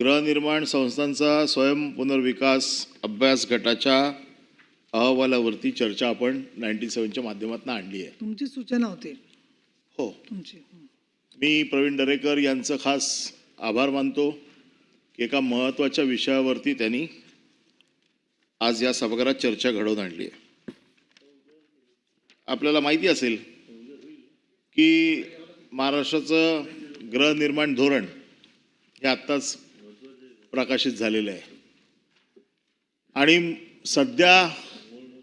गृहनिर्माण संस्थांचा स्वयं पुनर्विकास अभ्यास गटाच्या अहवालावरती चर्चा आपण नाईन्टी सेवनच्या माध्यमातून आणली आहे. तुमची सूचना होती. हो. तुमची हं. मी प्रवीण दरेकर यांचं खास आभार मानतो की एका महत्त्वाच्या विषयावरती त्यांनी आज या सभागृहात चर्चा घडवून आणली आहे. आपल्याला माहिती असेल की महाराष्ट्राचं गृहनिर्माण धोरण हे आत्ताच प्रकाशित झालेलं आहे. आणि सध्या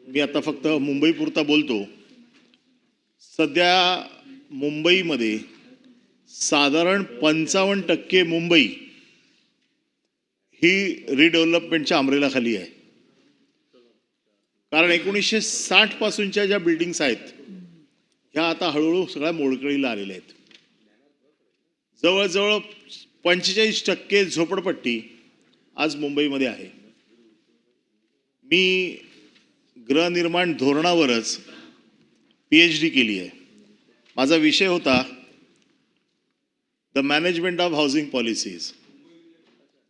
मी आता फक्त मुंबईपुरता बोलतो. सध्या मुंबईमध्ये साधारण पंचावन्न टक्के मुंबई ही रिडेव्हलपमेंटच्या अमरेलाखाली आहे. कारण एकोणीसशे साठ पासूनच्या ज्या बिल्डिंग्स आहेत ह्या आता हळूहळू सगळ्या मोडकळीला आलेल्या आहेत. जवळजवळ पंचेचाळीस टक्के झोपडपट्टी आज मुंबईमध्ये आहे. मी गृहनिर्माण धोरणावरच पी एच डी केली आहे. माझा विषय होता the management of housing policies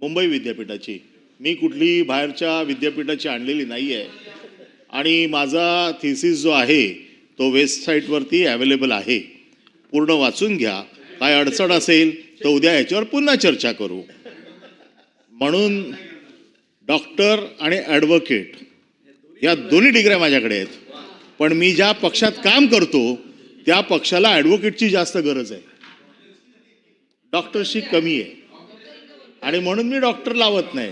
Mumbai विद्यापीठाची. मी कुठली बाहेरच्या विद्यापीठाची आणलेली नाही आहे आणि माझा थिसिस जो आहे तो वेबसाईटवरती अवेलेबल आहे. पूर्ण वाचून घ्या. काय अडचण असेल तर उद्या याच्यावर पुन्हा चर्चा करू. म्हणून डॉक्टर आणि ॲडव्होकेट या दोन्ही डिग्र्या माझ्याकडे आहेत. पण मी ज्या पक्षात काम करतो त्या पक्षाला ॲडव्होकेटची जास्त गरज आहे. डॉक्टरशी कमी आहे. आणि म्हणून मी डॉक्टर लावत नाही.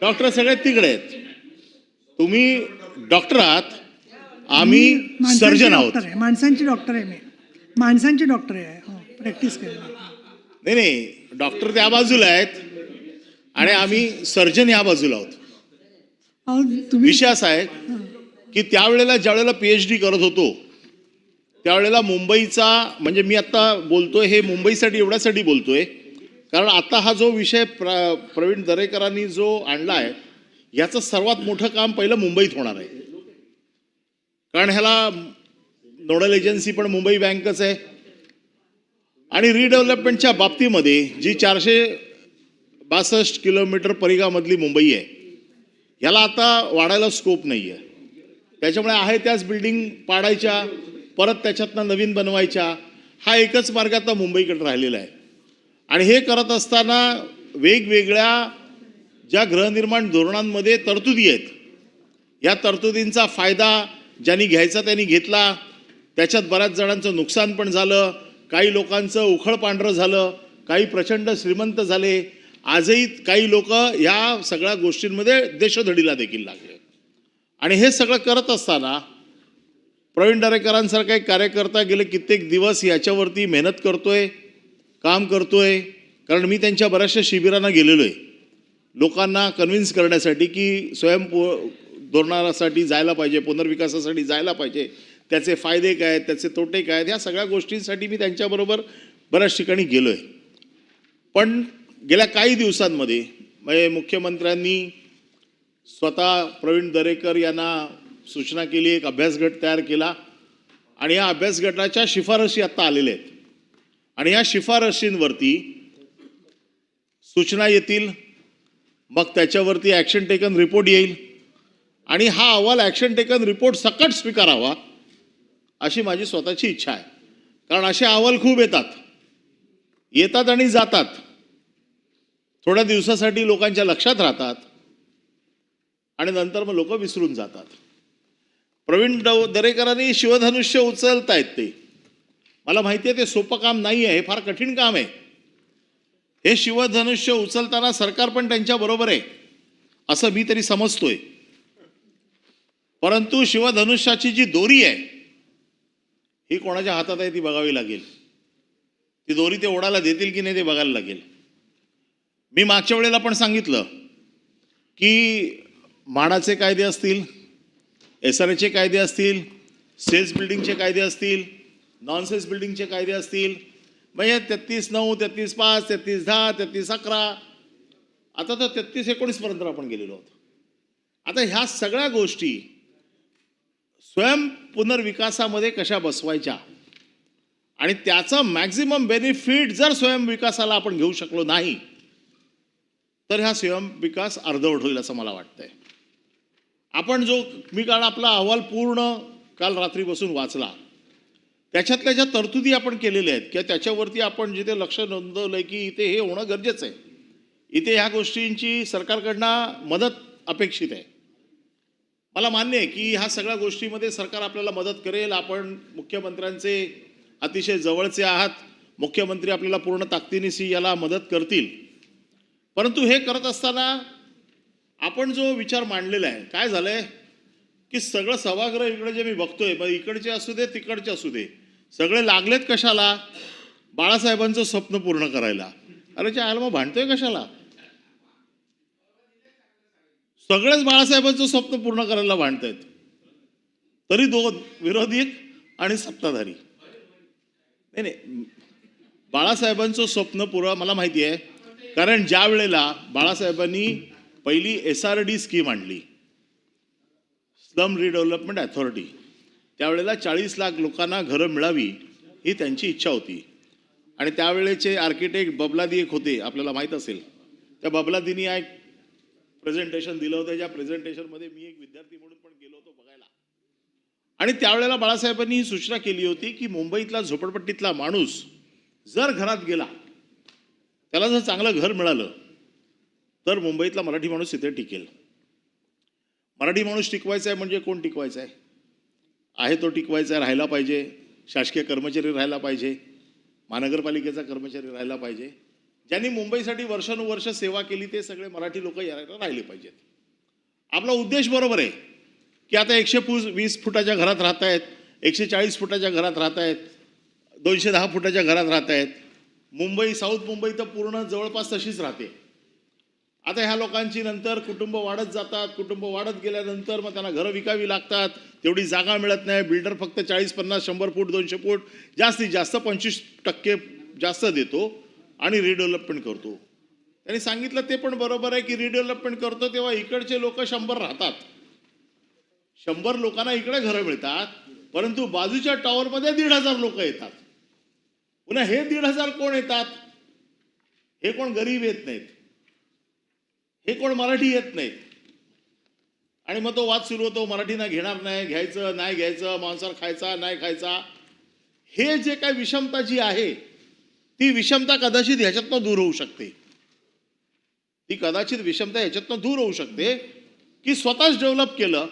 डॉक्टर सगळ्यात तिकडे आहेत. तुम्ही डॉक्टर आहात. आम्ही सर्जन आहोत. माणसांची डॉक्टर आहे मी. माणसांची डॉक्टर आहे. हो प्रॅक्टिस केली नाही नाही. डॉक्टर त्या बाजूला आहेत. आणि आम्ही सर्जन या बाजूला तुम्ही विषय असा आहे की त्यावेळेला ज्यावेळेला पी एच डी करत होतो त्यावेळेला मुंबईचा म्हणजे मी आता बोलतोय हे मुंबईसाठी एवढ्यासाठी बोलतोय कारण आता हा जो विषय प्र प्रवीण दरेकरांनी जो आणला आहे याचं सर्वात मोठं काम पहिलं मुंबईत होणार आहे. कारण ह्याला नोडल एजन्सी पण मुंबई बँकच आहे. आणि रिडेव्हलपमेंटच्या बाबतीमध्ये जी चारशे बासष्ट किलोमीटर परिघामधली मुंबई आहे. ह्याला आता वाढायला स्कोप नाही आहे त्याच्यामुळे आहे त्याच बिल्डिंग पाडायच्या परत त्याच्यातनं नवीन बनवायच्या. हा एकच मार्ग आता मुंबईकडे राहिलेला आहे. आणि हे करत असताना वेगवेगळ्या ज्या गृहनिर्माण धोरणांमध्ये तरतुदी आहेत या तरतुदींचा फायदा ज्यांनी घ्यायचा त्यांनी घेतला. त्याच्यात बऱ्याच जणांचं नुकसान पण झालं. काही लोकांचं उखळ पांढरं झालं. काही प्रचंड श्रीमंत झाले. आजही काही लोक ह्या सगळ्या गोष्टींमध्ये देशधडीला देखील लागले. आणि हे सगळं करत असताना प्रवीण दरेकरांसारखा एक कार्यकर्ता गेले कित्येक दिवस याच्यावरती मेहनत करतोय काम करतोय. कारण मी त्यांच्या बऱ्याचशा शिबिरांना गेलेलो आहे लोकांना कन्व्हिन्स करण्यासाठी की स्वयंपू धोरणासाठी जायला पाहिजे पुनर्विकासासाठी जायला पाहिजे. त्याचे फायदे काय आहेत त्याचे तोटे काय आहेत या सगळ्या गोष्टींसाठी मी त्यांच्याबरोबर बऱ्याच ठिकाणी गेलो आहे पण गेल्या काही दिवसांमध्ये म्हणजे मुख्यमंत्र्यांनी स्वतः प्रवीण दरेकर यांना सूचना केली एक अभ्यास गट तयार केला. आणि या अभ्यास गटाच्या शिफारशी आत्ता आलेल्या आहेत. आणि या शिफारशींवरती सूचना येतील मग त्याच्यावरती ॲक्शन टेकन रिपोर्ट येईल. आणि हा अहवाल ॲक्शन टेकन रिपोर्ट सकट स्वीकारावा अशी माझी स्वतःची इच्छा आहे. कारण असे अहवाल खूप येतात. येतात आणि जातात. थोड्या दिवसासाठी लोकांच्या लक्षात राहतात आणि नंतर मग लोक विसरून जातात. प्रवीण डव दरेकरांनी शिवधनुष्य उचलतायत ते. मला माहिती आहे ते सोपं काम नाही आहे हे फार कठीण काम आहे. हे शिवधनुष्य उचलताना सरकार पण त्यांच्या बरोबर आहे असं मी तरी समजतोय. परंतु शिवधनुष्याची जी दोरी आहे ही कोणाच्या हातात आहे ती बघावी लागेल. ती दोरी ते ओढायला देतील की नाही ते बघायला लागेल. मी मागच्या वेळेला पण सांगितलं की म्हाडाचे कायदे असतील एस आर एचे कायदे असतील सेल्स बिल्डिंगचे कायदे असतील नॉन सेल्स बिल्डिंगचे कायदे असतील म्हणजे तेहतीस नऊ तेहतीस पाच तेहतीस दहा तेहतीस अकरा. आता तर तेहतीस एकोणीसपर्यंत आपण गेलेलो आहोत. आता ह्या सगळ्या गोष्टी स्वयं पुनर्विकासामध्ये कशा बसवायच्या? आणि त्याचा मॅक्झिमम बेनिफिट जर स्वयंविकासाला आपण घेऊ शकलो नाही तर ह्या स्वयं विकास अर्धवट होईल असं मला वाटतंय. आपण जो मी काल आपला अहवाल पूर्ण काल रात्री बसून वाचला त्याच्यातल्या ज्या तरतुदी आपण केलेल्या आहेत किंवा त्याच्यावरती आपण जिथे लक्ष नोंदवलंय की इथे हे होणं गरजेचं आहे इथे ह्या गोष्टींची सरकारकडनं मदत अपेक्षित आहे. मला मान्य आहे की ह्या सगळ्या गोष्टीमध्ये सरकार आपल्याला मदत करेल. आपण मुख्यमंत्र्यांचे अतिशय जवळचे आहात. मुख्यमंत्री आपल्याला पूर्ण ताकदीनिशी याला मदत करतील. परंतु हे करत असताना आपण जो विचार मांडलेला आहे काय झालंय? की सगळं सभागृह इकडे जे मी बघतोय मग इकडचे असू दे तिकडचे असू दे सगळे लागलेत कशाला? बाळासाहेबांचं स्वप्न पूर्ण करायला. अरे त्या आयला मग भांडतोय कशाला? सगळेच बाळासाहेबांचं स्वप्न पूर्ण करायला भांडतायत. तरी दोन विरोधी आणि सत्ताधारी. नाही नाही. बाळासाहेबांचं स्वप्न पुरा मला माहिती आहे कारण ज्या वेळेला बाळासाहेबांनी पहिली एस आर डी स्कीम आणली स्लम रिडेव्हलपमेंट अथॉरिटी त्यावेळेला चाळीस लाख लोकांना घरं मिळावी ही त्यांची इच्छा होती. आणि त्यावेळेचे आर्किटेक्ट बबलादी एक होते आपल्याला माहीत असेल. त्या बबलादीनी एक प्रेझेंटेशन दिलं होतं. ज्या प्रेझेंटेशनमध्ये मी एक विद्यार्थी म्हणून पण गेलो होतो बघायला. आणि त्यावेळेला बाळासाहेबांनी ही सूचना केली होती की मुंबईतला झोपडपट्टीतला माणूस जर घरात गेला त्याला जर चांगलं घर मिळालं तर मुंबईतला मराठी माणूस तिथे टिकेल. मराठी माणूस टिकवायचा आहे म्हणजे कोण टिकवायचा आहे? आहे तो टिकवायचा आहे राहायला पाहिजे. शासकीय कर्मचारी राहायला पाहिजे. महानगरपालिकेचा कर्मचारी राहायला पाहिजे. ज्यांनी मुंबईसाठी वर्षानुवर्ष सेवा केली ते सगळे मराठी लोक यायला राहिले पाहिजेत. आपला उद्देश बरोबर आहे की आता एकशे पू वीस फुटाच्या घरात राहत आहेत एकशे चाळीस फुटाच्या घरात राहत आहेत दोनशे दहा फुटाच्या घरात राहत आहेत मुंबई साऊथ मुंबई तर पूर्ण जवळपास तशीच राहते. आता ह्या लोकांची नंतर कुटुंब वाढत जातात. कुटुंब वाढत गेल्यानंतर मग त्यांना घरं विकावी लागतात. तेवढी जागा मिळत नाही. बिल्डर फक्त चाळीस पन्नास शंभर फूट दोनशे फूट जास्तीत जास्त पंचवीस टक्के जास्त देतो आणि रिडेव्हलपमेंट करतो. त्यांनी सांगितलं ते पण बरोबर आहे की रिडेव्हलपमेंट करतो तेव्हा इकडचे लोक शंभर राहतात. शंभर लोकांना इकडे घरं मिळतात परंतु बाजूच्या टॉवरमध्ये दीड हजार लोक येतात. पुन्हा हे दीड हजार कोण येतात? हे कोण गरीब येत नाहीत. हे कोण मराठी येत नाहीत. आणि मग तो वाद सुरू होतो मराठीना घेणार नाही घ्यायचं नाही घ्यायचं मांसाहार खायचा नाही खायचा. हे जे काय विषमता जी आहे ती विषमता कदाचित ह्याच्यातनं दूर होऊ शकते. ती कदाचित विषमता ह्याच्यातनं दूर होऊ शकते की स्वतःच डेव्हलप केलं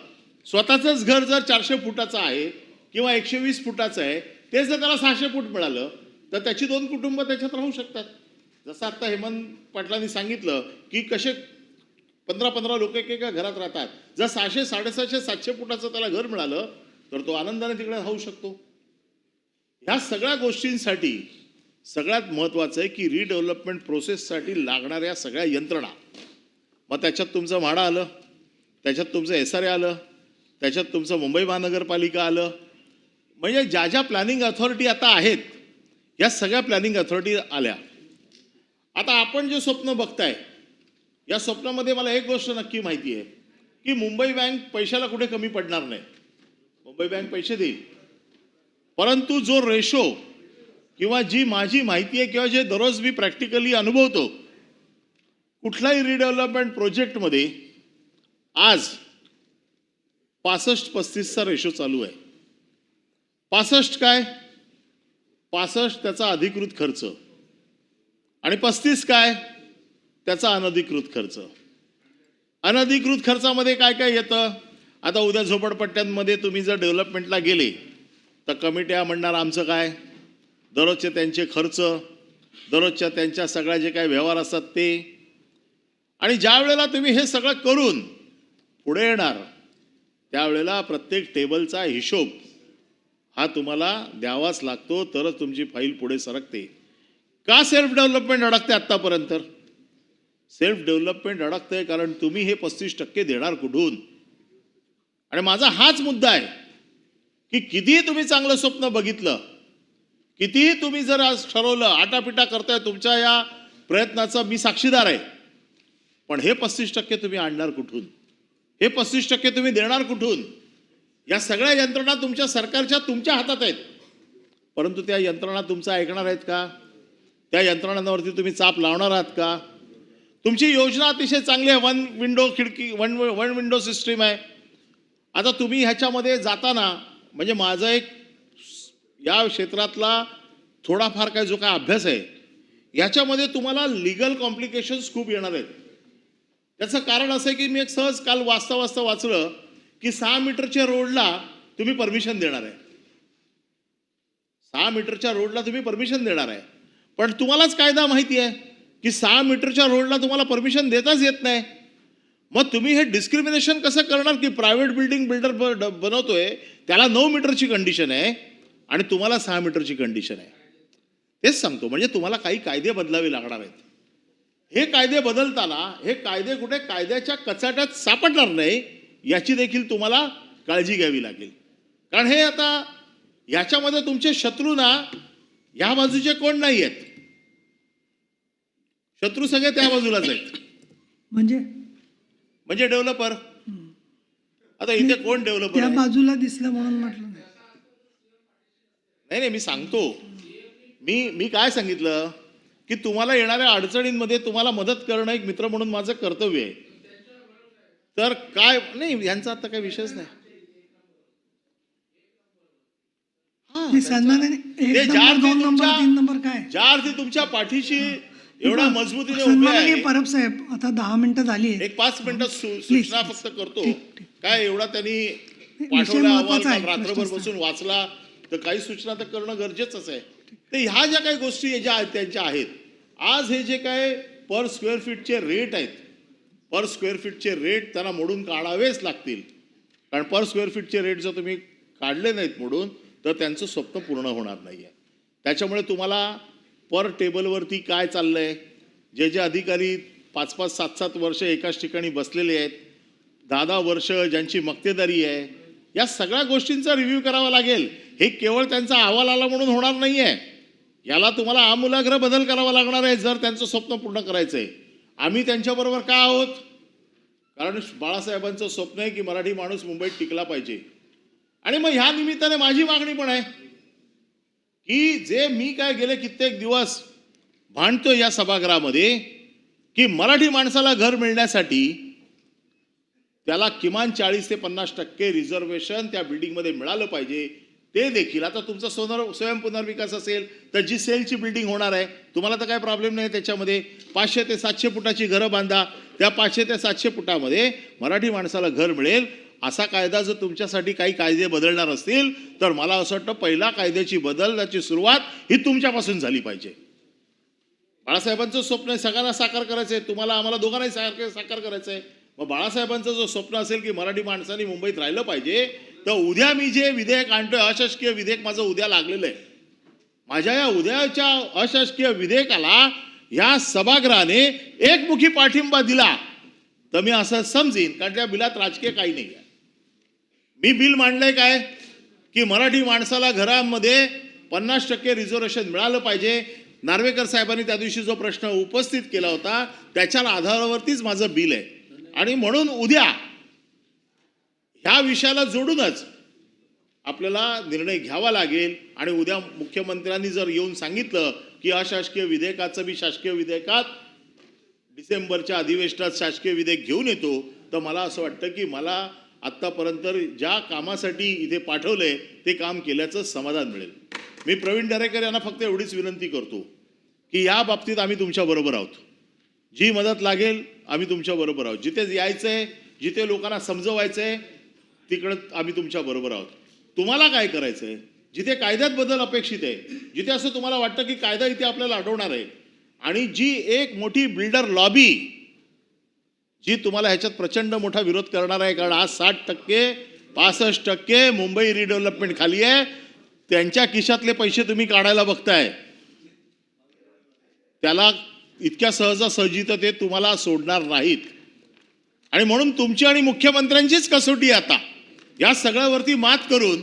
स्वतःचंच घर जर चारशे फुटाचं आहे किंवा एकशे वीस फुटाचं आहे तेच जर त्याला सहाशे फूट मिळालं तर त्याची दोन कुटुंब त्याच्यात राहू शकतात. जसं आत्ता हेमंत पाटलांनी सांगितलं की कसे पंधरा पंधरा लोक एकेका घरात राहतात. जर सहाशे साडेसहाशे सातशे फुटाचं त्याला घर मिळालं तर तो आनंदाने तिकडे राहू शकतो. ह्या सगळ्या गोष्टींसाठी सगळ्यात महत्त्वाचं आहे की रिडेव्हलपमेंट प्रोसेससाठी लागणाऱ्या सगळ्या यंत्रणा. मग त्याच्यात तुमचं म्हाडा आलं त्याच्यात तुमचं एस आर ए आलं त्याच्यात तुमचं मुंबई महानगरपालिका आलं. म्हणजे ज्या ज्या प्लॅनिंग अथॉरिटी आता आहेत या सगळ्या प्लॅनिंग अथॉरिटी आल्या. आता आपण जे स्वप्न बघताय या स्वप्नामध्ये मला एक गोष्ट नक्की माहिती आहे की मुंबई बँक पैशाला कुठे कमी पडणार नाही. मुंबई बँक पैसे देईल. परंतु जो रेशो किंवा जी माझी माहिती आहे किंवा जे दररोज मी प्रॅक्टिकली अनुभवतो कुठलाही रिडेव्हलपमेंट प्रोजेक्टमध्ये आज पासष्ट पस्तीसचा रेशो चालू आहे. पासष्ट काय? पासष्ट त्याचा अधिकृत खर्च. आणि पस्तीस काय? त्याचा अनधिकृत खर्च. अनधिकृत खर्चामध्ये काय काय येतं? आता उद्या झोपडपट्ट्यांमध्ये तुम्ही जर डेव्हलपमेंटला गेले तर कमिट्या म्हणणार आमचं काय? दररोजचे त्यांचे खर्च दररोजच्या त्यांच्या सगळ्या जे काही व्यवहार असतात ते. आणि ज्या वेळेला तुम्ही हे सगळं करून पुढे येणार त्यावेळेला प्रत्येक टेबलचा हिशोब हा तुम्हाला द्यावाच लागतो तरच तुमची फाईल पुढे सरकते. का सेल्फ डेव्हलपमेंट अडकते आत्तापर्यंत? सेल्फ डेव्हलपमेंट अडकतंय कारण तुम्ही हे पस्तीस टक्के देणार कुठून? आणि माझा हाच मुद्दा आहे की कितीही तुम्ही चांगलं स्वप्न बघितलं कितीही तुम्ही जर आज ठरवलं आटापिटा करताय तुमच्या या प्रयत्नाचा मी साक्षीदार आहे. पण हे पस्तीस टक्के तुम्ही आणणार कुठून? हे पस्तीस टक्के तुम्ही देणार कुठून? या सगळ्या यंत्रणा तुमच्या सरकारच्या तुमच्या हातात आहेत. परंतु त्या यंत्रणा तुमचं ऐकणार आहेत का? त्या यंत्रणांवरती तुम्ही चाप लावणार आहात का? तुमची योजना अतिशय चांगली आहे. वन विंडो खिडकी वन वन विंडो सिस्टीम आहे. आता तुम्ही ह्याच्यामध्ये जाताना म्हणजे माझं एक या क्षेत्रातला थोडाफार काय जो काय अभ्यास आहे याच्यामध्ये तुम्हाला लिगल कॉम्प्लिकेशन्स खूप येणार आहेत. त्याचं कारण असं आहे की मी एक सहज काल वाचता वाचता वाचलं की सहा मीटरच्या रोडला तुम्ही परमिशन देणार आहे. सहा मीटरच्या रोडला तुम्ही परमिशन देणार आहे. पण तुम्हालाच कायदा माहिती आहे की सहा मीटरच्या रोडला तुम्हाला परमिशन देताच येत नाही. मग तुम्ही हे डिस्क्रिमिनेशन कसं करणार की प्रायव्हेट बिल्डिंग बिल्डर बनवतोय त्याला नऊ मीटरची कंडिशन आहे आणि तुम्हाला सहा मीटरची कंडिशन आहे. तेच सांगतो म्हणजे तुम्हाला काही कायदे बदलावे लागणार आहेत. हे कायदे बदलताना हे कायदे कुठे कायद्याच्या कचाट्यात सापडणार नाही. याची देखील तुम्हाला काळजी घ्यावी लागेल. कारण हे आता याच्यामध्ये तुमचे शत्रू ना या बाजूचे कोण नाही आहेत शत्रू सगळे त्या बाजूलाच आहेत. म्हणजे? म्हणजे डेव्हलपर. आता इथे कोण डेव्हलपर त्या बाजूला दिसलं म्हणून म्हटलं नाही. नाही नाही मी सांगतो. मी मी काय सांगितलं? की तुम्हाला येणाऱ्या अडचणींमध्ये तुम्हाला मदत करणं एक मित्र म्हणून माझं कर्तव्य आहे. तर काय नाही यांचा आता काही विषयच नाही. हा, ज्या अर्थी नंबर तुमच्या- पाठीशी एवढ्या मजबूतीने उभे आहे. परब साहेब आता दहा मिनिटं झाली एक पाच मिनिटं. सूचना फक्त करतो. काय एवढा त्यांनी पाठवला अहवाल रात्रभर बसून वाचला. तर काही सूचना तर करणं गरजेचंच आहे. तर ह्या ज्या काही गोष्टी ज्या आहेत त्यांच्या आहेत. आज हे जे काय पर स्क्वेअर फीटचे रेट आहेत पर स्क्वेअर फीटचे रेट त्यांना मोडून काढावेच लागतील. कारण पर स्क्वेअर फीटचे रेट जर तुम्ही काढले नाहीत मोडून तर त्यांचं स्वप्न पूर्ण होणार नाही आहे त्याच्यामुळे तुम्हाला पर टेबलवरती काय चाललं आहे जे जे अधिकारी पाच पाच सात सात वर्ष एकाच ठिकाणी बसलेले आहेत दहा दहा वर्ष ज्यांची मक्तेदारी आहे या सगळ्या गोष्टींचा रिव्ह्यू करावा लागेल. हे केवळ त्यांचा अहवाल आला म्हणून होणार नाही आहे याला तुम्हाला आमूलाग्र बदल करावा लागणार आहे जर त्यांचं स्वप्न पूर्ण करायचं आहे आम्ही त्यांच्याबरोबर का आहोत? कारण बाळासाहेबांचं स्वप्न आहे की मराठी माणूस मुंबईत टिकला पाहिजे. आणि मग ह्या निमित्ताने माझी मागणी पण आहे की जे मी काय गेले कित्येक दिवस भांडतो या सभागृहामध्ये की मराठी माणसाला घर मिळण्यासाठी त्याला किमान चाळीस ते पन्नास टक्के रिझर्वेशन त्या बिल्डिंगमध्ये मिळालं पाहिजे. ते देखील आता तुमचा सोनर स्वयं पुनर्विकास असेल तर जी सेलची बिल्डिंग होणार आहे तुम्हाला तर काय प्रॉब्लेम नाही त्याच्यामध्ये. पाचशे ते सातशे फुटाची घरं बांधा. त्या पाचशे ते सातशे फुटामध्ये मराठी माणसाला घर मिळेल. असा कायदा जर तुमच्यासाठी काही कायदे बदलणार असतील तर मला असं वाटतं पहिला कायद्याची बदलण्याची सुरुवात ही तुमच्यापासून झाली पाहिजे. बाळासाहेबांचं स्वप्न आहे सगळ्यांना साकार करायचं आहे तुम्हाला आम्हाला दोघांनाही साकार साकार करायचं आहे मग बाळासाहेबांचं जो स्वप्न असेल की मराठी माणसांनी मुंबईत राहिलं पाहिजे तर उद्या मी जे विधेयक आणतोय अशासकीय विधेयक माझं उद्या लागलेलं आहे. माझ्या या उद्याच्या अशासकीय विधेयकाला या सभागृहाने एकमुखी पाठिंबा दिला तर मी असं समजीन कारण त्या बिलात राजकीय काही नाही आहे. मी बिल मांडलंय काय? की मराठी माणसाला घरामध्ये पन्नास टक्के रिझर्वेशन मिळालं पाहिजे. नार्वेकर साहेबांनी त्या दिवशी जो प्रश्न उपस्थित केला होता त्याच्या आधारावरतीच माझं बिल आहे. आणि म्हणून उद्या ह्या विषयाला जोडूनच आपल्याला निर्णय घ्यावा लागेल. आणि उद्या मुख्यमंत्र्यांनी जर येऊन सांगितलं की अशासकीय विधेयकाचं मी शासकीय विधेयकात डिसेंबरच्या अधिवेशनात शासकीय विधेयक घेऊन येतो तर मला असं वाटतं की मला आत्तापर्यंत ज्या कामासाठी इथे पाठवलंय ते काम केल्याचं समाधान मिळेल. मी प्रवीण दरेकर यांना फक्त एवढीच विनंती करतो की या बाबतीत आम्ही तुमच्याबरोबर आहोत. जी मदत लागेल आम्ही तुमच्याबरोबर आहोत. जिथे यायचं आहे जिथे लोकांना समजवायचं आहे तिकडं आम्ही तुमच्या बरोबर आहोत. तुम्हाला काय करायचंय? जिथे कायद्यात बदल अपेक्षित आहे जिथे असं तुम्हाला वाटतं की कायदा इथे आपल्याला अडवणार आहे आणि जी एक मोठी बिल्डर लॉबी जी तुम्हाला ह्याच्यात प्रचंड मोठा विरोध करणार आहे कारण आज साठ टक्के पासष्ट टक्के मुंबई रिडेव्हलपमेंट खाली आहे त्यांच्या खिशातले पैसे तुम्ही काढायला बघताय. त्याला इतक्या सहजासहजी तर ते तुम्हाला सोडणार नाहीत. आणि म्हणून तुमची आणि मुख्यमंत्र्यांचीच कसोटी आता. या सगळ्यावरती मात करून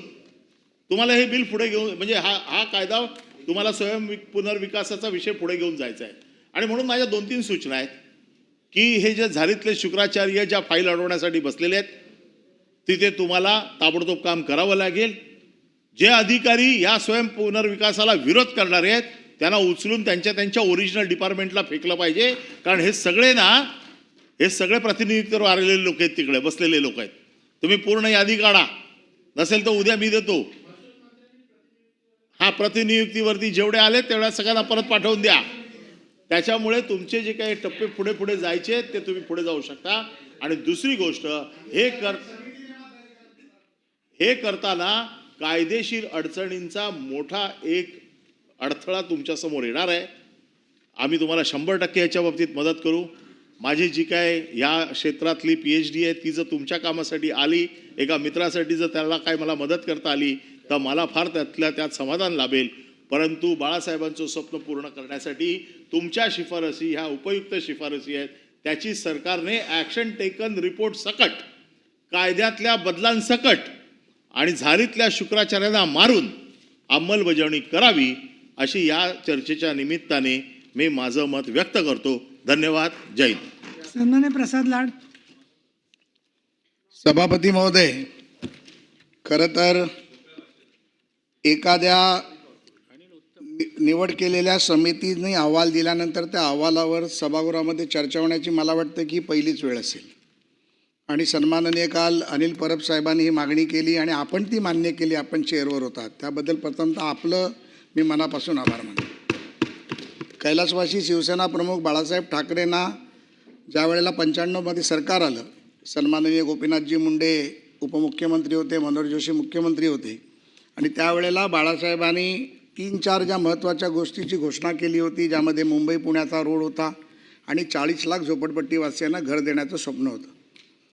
तुम्हाला हे बिल पुढे घेऊन म्हणजे हा हा कायदा तुम्हाला स्वयं पुनर्विकासाचा विषय पुढे घेऊन जायचा आहे. आणि म्हणून माझ्या दोन तीन सूचना आहेत की हे जे झारीतले शुक्राचार्य ज्या फाईल अडवण्यासाठी बसलेले आहेत तिथे तुम्हाला ताबडतोब काम करावं लागेल. जे अधिकारी या स्वयं पुनर्विकासाला विरोध करणारे आहेत त्यांना उचलून त्यांच्या त्यांच्या ओरिजिनल डिपार्टमेंटला फेकलं पाहिजे. कारण हे सगळे ना हे सगळे प्रतिनिधित्व आलेले लोक आहेत तिकडे बसलेले लोक आहेत. तुम्ही पूर्ण यादी काढा. नसेल तर उद्या मी देतो. हा प्रतिनियुक्तीवरती जेवढे आले तेवढ्या सगळ्यांना परत पाठवून द्या. त्याच्यामुळे तुमचे जे काही टप्पे पुढे पुढे जायचे ते तुम्ही पुढे जाऊ शकता. आणि दुसरी गोष्ट हे कर हे करताना कायदेशीर अडचणींचा मोठा एक अडथळा तुमच्यासमोर येणार आहे. आम्ही तुम्हाला शंभर टक्के याच्या बाबतीत मदत करू. माझी जी काय या क्षेत्रातली पी एच डी आहे ती जर तुमच्या कामासाठी आली एका मित्रासाठी जर त्याला काय मला मदत करता आली तर मला फार त्यातल्या त्यात समाधान लाभेल. परंतु बाळासाहेबांचं स्वप्न पूर्ण करण्यासाठी तुमच्या शिफारसी ह्या उपयुक्त शिफारसी आहेत. त्याची सरकारने ॲक्शन टेकन रिपोर्ट सकट कायद्यातल्या बदलांसकट आणि झारीतल्या शुक्राचार्याला मारून अंमलबजावणी करावी अशी या चर्चेच्या निमित्ताने मी माझं मत व्यक्त करतो. धन्यवाद जय हिंद. सन्मान्य प्रसाद लाड. सभापती महोदय खरं तर एखाद्या नि- निवड केलेल्या समितीने अहवाल दिल्यानंतर त्या अहवालावर सभागृहामध्ये चर्चा होण्याची मला वाटतं की ही पहिलीच वेळ असेल. आणि सन्माननीय काल अनिल परब साहेबांनी ही मागणी केली आणि आपण ती मान्य केली आपण चेअरवर होतात त्याबद्दल प्रथमतः आपलं मी मनापासून आभार मानतो. कैलासवासी शिवसेना प्रमुख बाळासाहेब ठाकरेंना ज्या वेळेला पंच्याण्णवमध्ये सरकार आलं सन्माननीय गोपीनाथजी मुंडे उपमुख्यमंत्री होते मनोहर जोशी मुख्यमंत्री होते आणि त्यावेळेला बाळासाहेबांनी तीन चार ज्या महत्त्वाच्या गोष्टीची घोषणा केली होती ज्यामध्ये मुंबई पुण्याचा रोड होता आणि चाळीस लाख झोपडपट्टीवासियांना घर देण्याचं स्वप्न होतं.